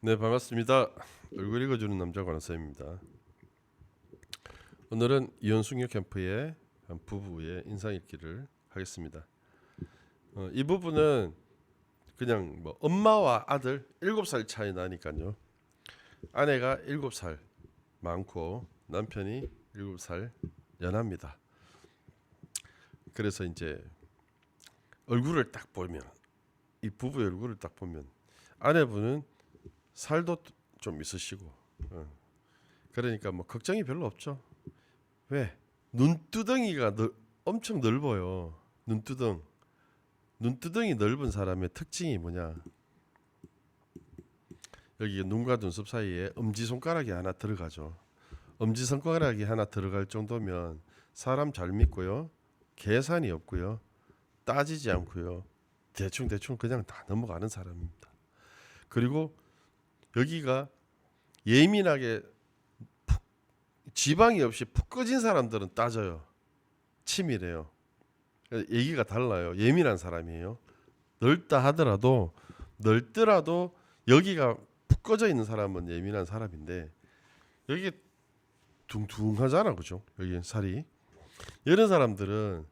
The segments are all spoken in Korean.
네 반갑습니다. 얼굴 읽어주는 남자 관원쌤입니다. 오늘은 이혼숙녀 캠프의 한 부부의 인상 읽기를 하겠습니다. 어, 이 부부는 그냥 뭐 엄마와 아들 7살 차이 나니까요. 아내가 7살 많고 남편이 7살 연합니다. 그래서 이제 얼굴을 딱 보면 이 부부의 얼굴을 딱 보면 아내분은 살도 좀 있으시고 어. 그러니까 뭐 걱정이 별로 없죠. 왜 눈두덩이가 넓, 엄청 넓어요. 눈두덩 눈두덩이 넓은 사람의 특징이 뭐냐? 여기 눈과 눈썹 사이에 엄지 손가락이 하나 들어가죠. 엄지 손가락이 하나 들어갈 정도면 사람 잘 믿고요. 계산이 없고요. 따지지 않고요. 대충 대충 그냥 다 넘어가는 사람입니다. 그리고 여기가 예민하게 푹, 지방이 없이 푹 꺼진 사람들은 따져요. 치밀해요. 얘기가 달라요. 예민한 사람이에요. 넓다 하더라도 넓더라도 여기가 푹 꺼져 있는 사람은 예민한 사람인데 여기 둥둥하잖아, 그죠? 여기 살이 이런 사람들은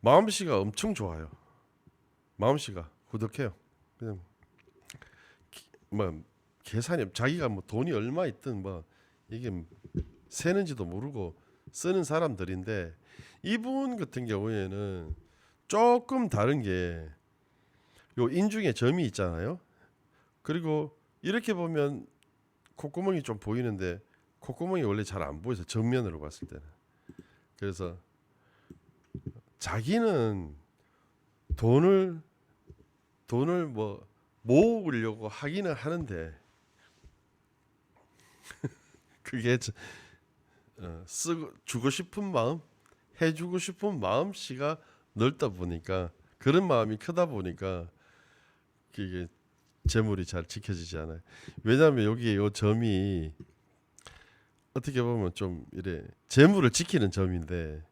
마음씨가 엄청 좋아요. 마음씨가 후덕해요. 그냥 기- 뭐 계산이 없- 자기가 뭐 돈이 얼마 있든 뭐 이게 세는지도 모르고 쓰는 사람들인데 이분 같은 경우에는 조금 다른 게 요 인중에 점이 있잖아요. 그리고 이렇게 보면 콧구멍이 좀 보이는데 콧구멍이 원래 잘 안 보여서 정면으로 봤을 때는 그래서 자기는 돈을 돈을 뭐 모으려고 하기는 하는데 그게 저- 어, 쓰고 주고 싶은 마음, 해주고 싶은 마음씨가 넓다 보니까 그런 마음이 크다 보니까 그게 재물이 잘 지켜지지 않아요. 왜냐하면 여기에 요 점이 어떻게 보면 좀 이래 재물을 지키는 점인데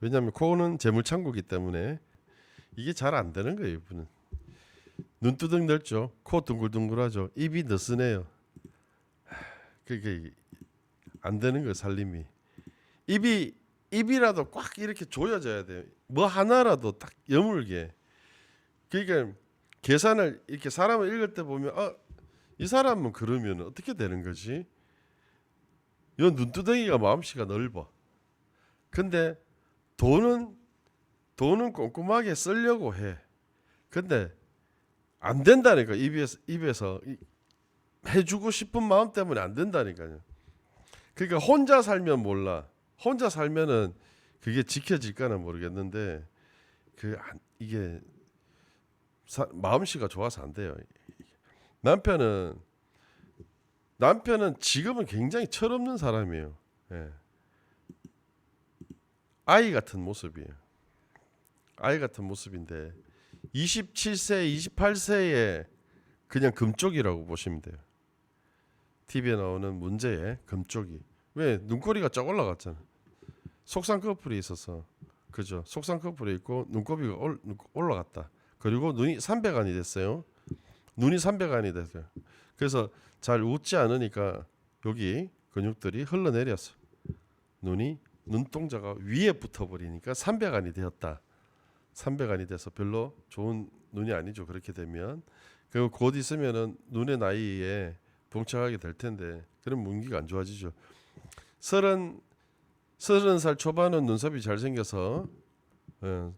왜냐하면 코는 재물 창고기 때문에 이게 잘 안 되는 거예요. 이분은 눈두덩 넓죠. 코 둥글둥글하죠. 입이 느슨해요. 하, 그게 안 되는 거예요. 살림이 입이 입이라도 꽉 이렇게 조여져야 돼요. 뭐 하나라도 딱 여물게. 그러니까 계산을 이렇게 사람을 읽을 때 보면 아, 이 사람은 그러면 어떻게 되는 거지? 요 눈두덩이가 마음씨가 넓어. 근데 돈은 돈은 꼼꼼하게 쓰려고 해. 근데 안 된다니까 입에서 입에서 이- 해주고 싶은 마음 때문에 안 된다니까요. 그러니까 혼자 살면 몰라. 혼자 살면은 그게 지켜질까는 모르겠는데 그 안- 이게 사, 마음씨가 좋아서 안 돼요. 남편은 남편은 지금은 굉장히 철없는 사람이에요. 예. 아이 같은 모습이에요. 아이 같은 모습인데 27세, 28세에 그냥 금쪽이라고 보시면 돼요. TV에 나오는 문제의 금쪽이. 왜 눈꼬리가 쫙 올라갔잖아. 속상 커플이 있어서 그죠. 속상 커플이 있고 눈꼬리가 올, 올라갔다. 그리고 눈이 300안이 됐어요. 눈이 300안이 됐어요. 그래서 잘 웃지 않으니까 여기 근육들이 흘러내렸어. 눈이 눈동자가 위에 붙어버리니까 300안이 되었다. 300안이 돼서 별로 좋은 눈이 아니죠. 그렇게 되면 그리고 곧 있으면은 눈의 나이에 봉착하게 될 텐데 그럼 문기가 안 좋아지죠. 서른 서른 살 초반은 눈썹이 잘 생겨서 어,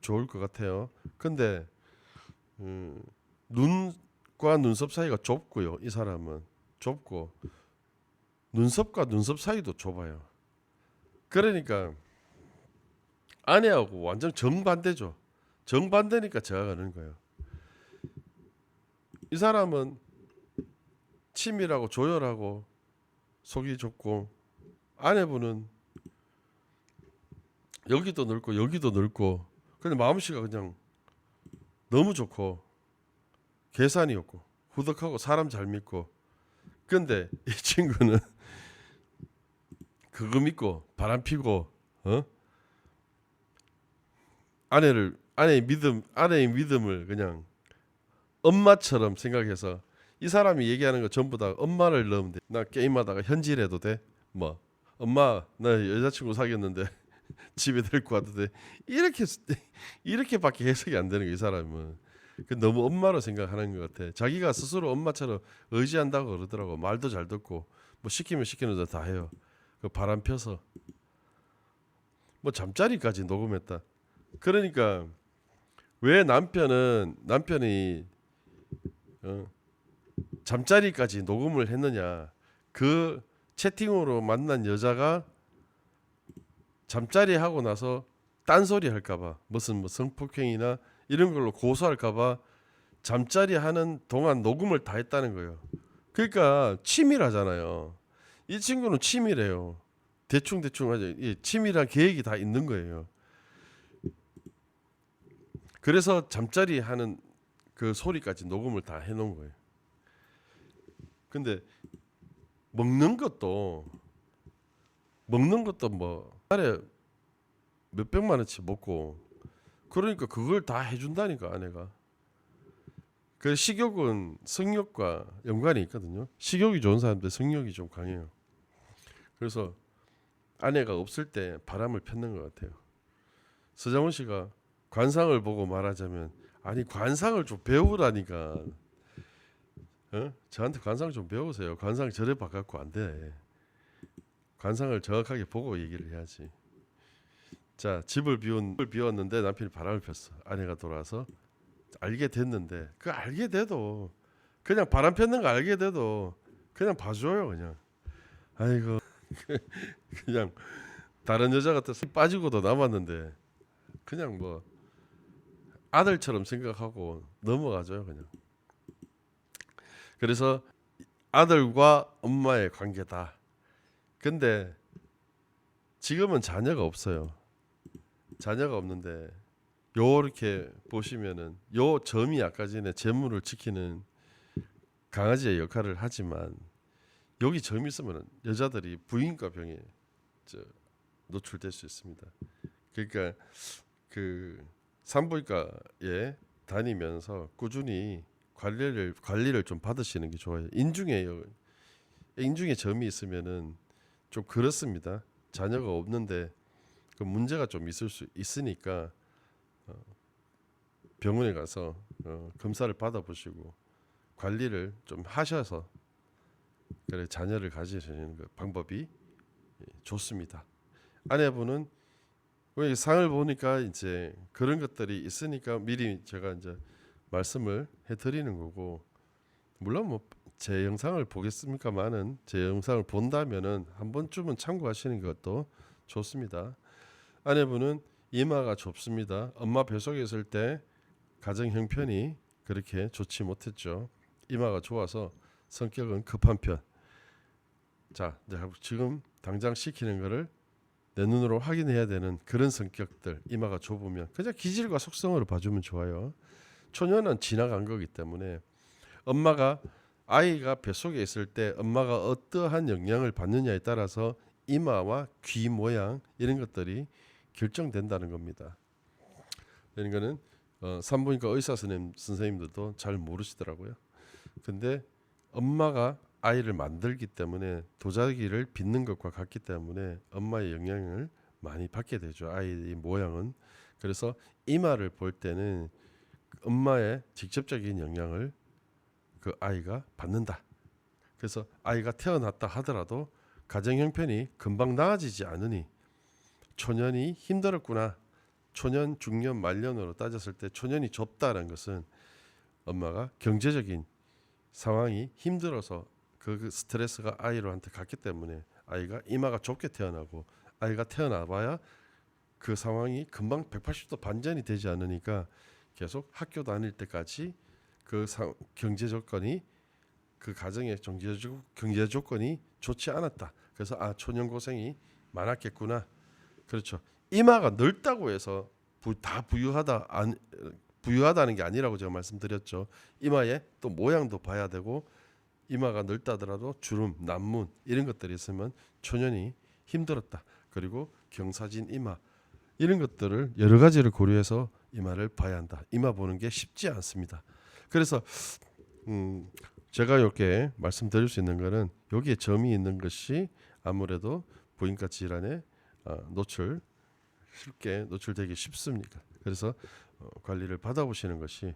좋을 것 같아요. 근데 음, 눈과 눈썹 사이가 좁고요. 이 사람은 좁고 눈썹과 눈썹 사이도 좁아요. 그러니까 아내하고 완전 정반대죠. 정반대니까 제가 가는 거예요. 이 사람은 치밀하고 조열하고 속이 좁고 아내분은 여기도 넓고 여기도 넓고 근데 마음씨가 그냥 너무 좋고 계산이 없고 후덕하고 사람 잘 믿고 근데 이 친구는 그거 믿고 바람 피고 어? 아내를 아내의 믿음 아내의 믿음을 그냥 엄마처럼 생각해서 이 사람이 얘기하는 거 전부 다 엄마를 넣으면 돼. 나 게임하다가 현질해도 돼. 뭐 엄마 나 여자친구 사귀었는데 집에 데리고 와도 돼. 이렇게 이렇게밖에 해석이 안 되는 거 이 사람은. 그 너무 엄마로 생각하는 것 같아. 자기가 스스로 엄마처럼 의지한다고 그러더라고. 말도 잘 듣고 뭐 시키면 시키는 대로 다 해요. 그 바람 펴서 뭐 잠자리까지 녹음했다. 그러니까 왜 남편은 남편이 어, 잠자리까지 녹음을 했느냐? 그 채팅으로 만난 여자가 잠자리 하고 나서 딴소리 할까봐 무슨 뭐 성폭행이나 이런 걸로 고소할까봐 잠자리 하는 동안 녹음을 다 했다는 거예요. 그러니까 치밀하잖아요. 이 친구는 치밀해요. 대충 대충 하죠. 이 치밀한 계획이 다 있는 거예요. 그래서 잠자리 하는 그 소리까지 녹음을 다 해놓은 거예요. 근데 먹는 것도 먹는 것도 뭐 하루에 몇 백만 원치 먹고 그러니까 그걸 다 해준다니까 아내가. 그 식욕은 성욕과 연관이 있거든요. 식욕이 좋은 사람들 성욕이 좀 강해요. 그래서 아내가 없을 때 바람을 폈는 것 같아요. 서장훈 씨가 관상을 보고 말하자면 아니 관상을 좀 배우라니까. 어? 저한테 관상 좀 배우세요. 관상 저래 바꿔갖고 안 돼. 관상을 정확하게 보고 얘기를 해야지. 자 집을 비운 집을 비웠는데 남편이 바람을 폈어. 아내가 돌아와서 알게 됐는데 그 알게 돼도 그냥 바람 폈는 거 알게 돼도 그냥 봐줘요 그냥. 아이고 그냥 다른 여자 같아 서 빠지고도 남았는데 그냥 뭐 아들처럼 생각하고 넘어가줘요 그냥. 그래서 아들과 엄마의 관계다. 근데 지금은 자녀가 없어요. 자녀가 없는데 요렇게 보시면은 요 점이 아까 전에 재물을 지키는 강아지의 역할을 하지만 여기 점이 있으면 여자들이 부인과 병에 저 노출될 수 있습니다. 그러니까 그 산부인과에 다니면서 꾸준히 관리를 관리를 좀 받으시는 게 좋아요. 인중에 인중에 점이 있으면은 좀 그렇습니다. 자녀가 없는데 그 문제가 좀 있을 수 있으니까 어, 병원에 가서 어, 검사를 받아보시고 관리를 좀 하셔서 그래 자녀를 가지시는 그 방법이 예, 좋습니다. 아내분은 왜 상을 보니까 이제 그런 것들이 있으니까 미리 제가 이제 말씀을 해드리는 거고 물론 뭐 제 영상을 보겠습니까만은 제 영상을 본다면은 한 번쯤은 참고하시는 것도 좋습니다. 아내분은 이마가 좁습니다. 엄마 뱃속에 있을 때 가정 형편이 그렇게 좋지 못했죠. 이마가 좋아서 성격은 급한 편. 자, 지금 당장 시키는 거를 내 눈으로 확인해야 되는 그런 성격들 이마가 좁으면 그냥 기질과 속성으로 봐주면 좋아요. 초년은 지나간 거기 때문에 엄마가 아이가 뱃속에 있을 때 엄마가 어떠한 영향을 받느냐에 따라서 이마와 귀 모양 이런 것들이 결정된다는 겁니다. 거는 어, 산부인과 의사 선생님, 선생님들도 잘 모르시더라고요. 근데 엄마가 아이를 만들기 때문에 도자기를 빚는 것과 같기 때문에 엄마의 영향을 많이 받게 되죠. 아이의 모양은 그래서 이마를 볼 때는 엄마의 직접적인 영향을 그 아이가 받는다. 그래서 아이가 태어났다 하더라도 가정 형편이 금방 나아지지 않으니 초년이 힘들었구나. 초년, 중년, 말년으로 따졌을 때 초년이 좁다는 것은 엄마가 경제적인 상황이 힘들어서 그 스트레스가 아이로한테 갔기 때문에 아이가 이마가 좁게 태어나고 아이가 태어나봐야 그 상황이 금방 180도 반전이 되지 않으니까 계속 학교 다닐 때까지 그 사, 경제 조건이 그 가정의 경제, 조, 경제 조건이 좋지 않았다. 그래서 아 초년 고생이 많았겠구나. 그렇죠. 이마가 넓다고 해서 부, 다 부유하다 안, 부유하다는 게 아니라고 제가 말씀드렸죠. 이마에 또 모양도 봐야 되고 이마가 넓다더라도 주름, 난문 이런 것들이 있으면 초년이 힘들었다. 그리고 경사진 이마 이런 것들을 여러 가지를 고려해서 이마를 봐야 한다. 이마 보는 게 쉽지 않습니다. 그래서 음, 제가 이렇게 말씀드릴 수 있는 거는 여기에 점이 있는 것이 아무래도 부인과 질환에 어, 노출 쉽게 노출되기 쉽습니다. 그래서 어, 관리를 받아보시는 것이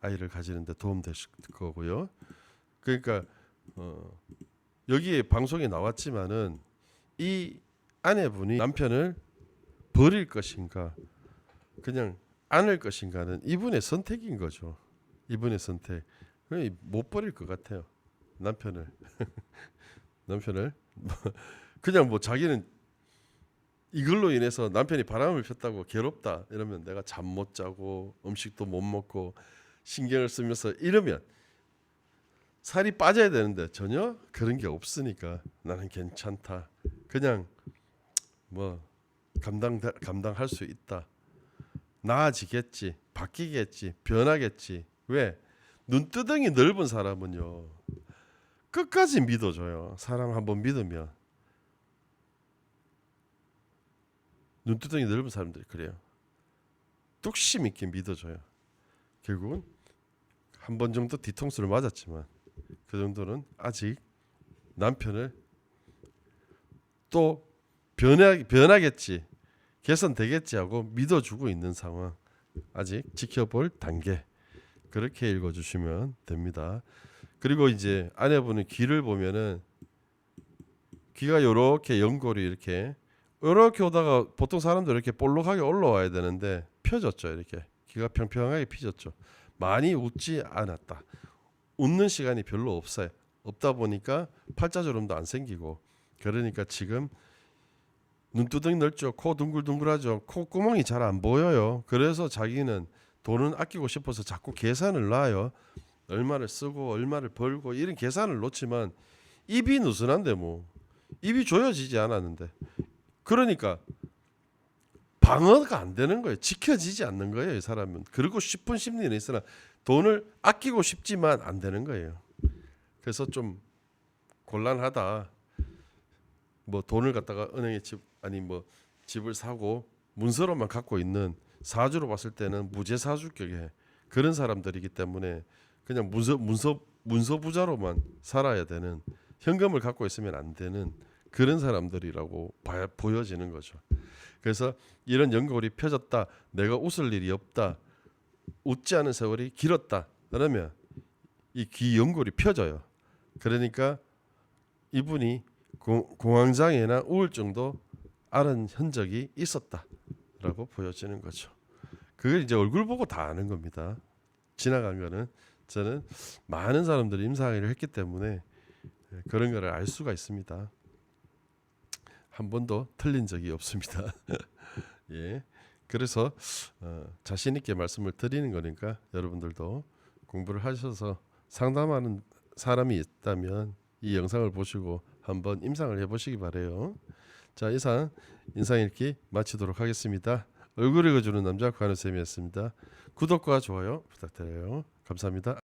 아이를 가지는데 도움 되실 거고요. 그러니까 어, 여기에 방송에 나왔지만은 이 아내분이 남편을 버릴 것인가 그냥 안을 것인가는 이분의 선택인 거죠. 이분의 선택. 못 버릴 것 같아요. 남편을 남편을 그냥 뭐 자기는 이걸로 인해서 남편이 바람을 폈다고 괴롭다 이러면 내가 잠 못 자고 음식도 못 먹고 신경을 쓰면서 이러면 살이 빠져야 되는데 전혀 그런 게 없으니까 나는 괜찮다. 그냥 뭐 감당 감당할 수 있다. 나아지겠지, 바뀌겠지, 변하겠지. 왜? 눈두덩이 넓은 사람은요 끝까지 믿어줘요. 사람 한번 믿으면 눈두덩이 넓은 사람들이 그래요. 뚝심 있게 믿어줘요. 결국은 한 번 정도 뒤통수를 맞았지만 그 정도는 아직 남편을 또 변하, 변하겠지 개선되겠지 하고 믿어주고 있는 상황. 아직 지켜볼 단계. 그렇게 읽어주시면 됩니다. 그리고 이제 아내분의 귀를 보면은 귀가 요렇게 연골이 이렇게 요렇게 오다가 보통 사람들 이렇게 볼록하게 올라와야 되는데 펴졌죠 이렇게. 귀가 평평하게 펴졌죠. 많이 웃지 않았다. 웃는 시간이 별로 없어요. 없다 보니까 팔자주름도 안 생기고. 그러니까 지금 눈두덩이 넓죠 코 둥글둥글하죠 콧구멍이 잘 안 보여요 그래서 자기는 돈은 아끼고 싶어서 자꾸 계산을 놔요 얼마를 쓰고 얼마를 벌고 이런 계산을 놓지만 입이 느슨한데 뭐 입이 조여지지 않았는데 그러니까 방어가 안 되는 거예요. 지켜지지 않는 거예요, 이 사람은. 그러고 싶은 심리는 있으나 돈을 아끼고 싶지만 안 되는 거예요. 그래서 좀 곤란하다. 뭐 돈을 갖다가 은행에 집 아니 뭐 집을 사고 문서로만 갖고 있는 사주로 봤을 때는 무죄 사주격에 그런 사람들이기 때문에 그냥 문서 문서 문서 부자로만 살아야 되는 현금을 갖고 있으면 안 되는 그런 사람들이라고 봐, 보여지는 거죠. 그래서 이런 연골이 펴졌다. 내가 웃을 일이 없다. 웃지 않은 세월이 길었다. 그러면 이 귀 연골이 펴져요. 그러니까 이분이 공, 공황장애나 우울증도 앓은 흔적이 있었다라고 보여지는 거죠. 그걸 이제 얼굴 보고 다 아는 겁니다. 지나간 거는 저는 많은 사람들이 임상을 했기 때문에 그런 거를 알 수가 있습니다. 한 번도 틀린 적이 없습니다. 예. 그래서 어, 자신 있게 말씀을 드리는 거니까 여러분들도 공부를 하셔서 상담하는 사람이 있다면 이 영상을 보시고 한번 임상을 해보시기 바래요. 자 이상 인상 읽기 마치도록 하겠습니다. 얼굴 읽어주는 남자 관우쌤이었습니다. 구독과 좋아요 부탁드려요. 감사합니다.